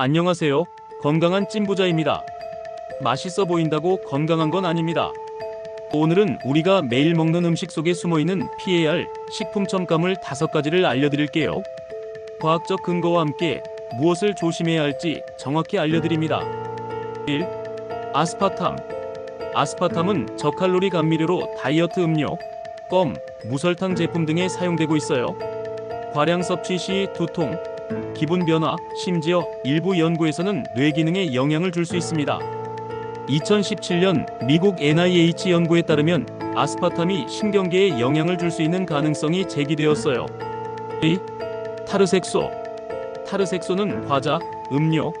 안녕하세요. 건강한 찐부자입니다. 맛있어 보인다고 건강한 건 아닙니다. 오늘은 우리가 매일 먹는 음식 속에 숨어 있는 피해야 할 식품 첨가물 다섯 가지를 알려드릴게요. 과학적 근거와 함께 무엇을 조심해야 할지 정확히 알려드립니다. 1. 아스파탐. 아스파탐은 저칼로리 감미료로 다이어트 음료, 껌, 무설탕 제품 등에 사용되고 있어요. 과량 섭취 시 두통, 기분 변화, 심지어 일부 연구에서는 뇌 기능에 영향을 줄 수 있습니다. 2017년 미국 NIH 연구에 따르면 아스파탐이 신경계에 영향을 줄 수 있는 가능성이 제기되었어요. 2. 타르색소. 타르색소는 과자, 음료,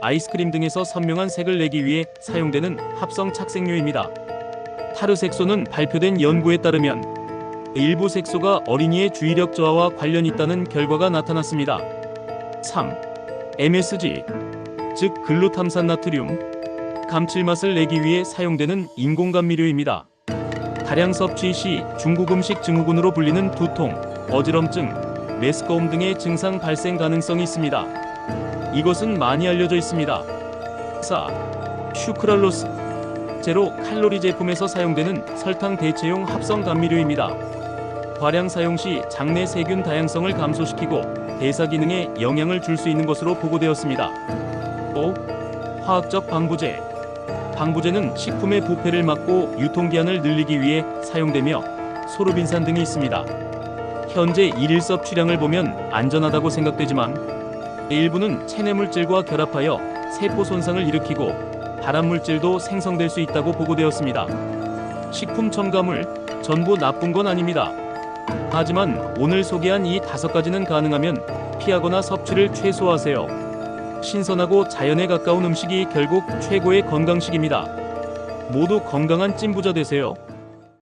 아이스크림 등에서 선명한 색을 내기 위해 사용되는 합성 착색료입니다. 타르색소는 발표된 연구에 따르면 일부 색소가 어린이의 주의력 저하와 관련이 있다는 결과가 나타났습니다. 3. MSG, 즉 글루탐산 나트륨, 감칠맛을 내기 위해 사용되는 인공감미료입니다. 다량 섭취 시 중국 음식 증후군으로 불리는 두통, 어지럼증, 메스꺼움 등의 증상 발생 가능성이 있습니다. 이것은 많이 알려져 있습니다. 4. 슈크랄로스, 제로 칼로리 제품에서 사용되는 설탕 대체용 합성 감미료입니다. 과량 사용 시 장내 세균 다양성을 감소시키고 대사 기능에 영향을 줄 수 있는 것으로 보고되었습니다. 5. 화학적 방부제. 방부제는 식품의 부패를 막고 유통기한을 늘리기 위해 사용되며 소르빈산 등이 있습니다. 현재 일일 섭취량을 보면 안전하다고 생각되지만 일부는 체내 물질과 결합하여 세포 손상을 일으키고 발암 물질도 생성될 수 있다고 보고되었습니다. 식품 첨가물 전부 나쁜 건 아닙니다. 하지만 오늘 소개한 이 다섯 가지는 가능하면 피하거나 섭취를 최소화하세요. 신선하고 자연에 가까운 음식이 결국 최고의 건강식입니다. 모두 건강한 찐부자 되세요.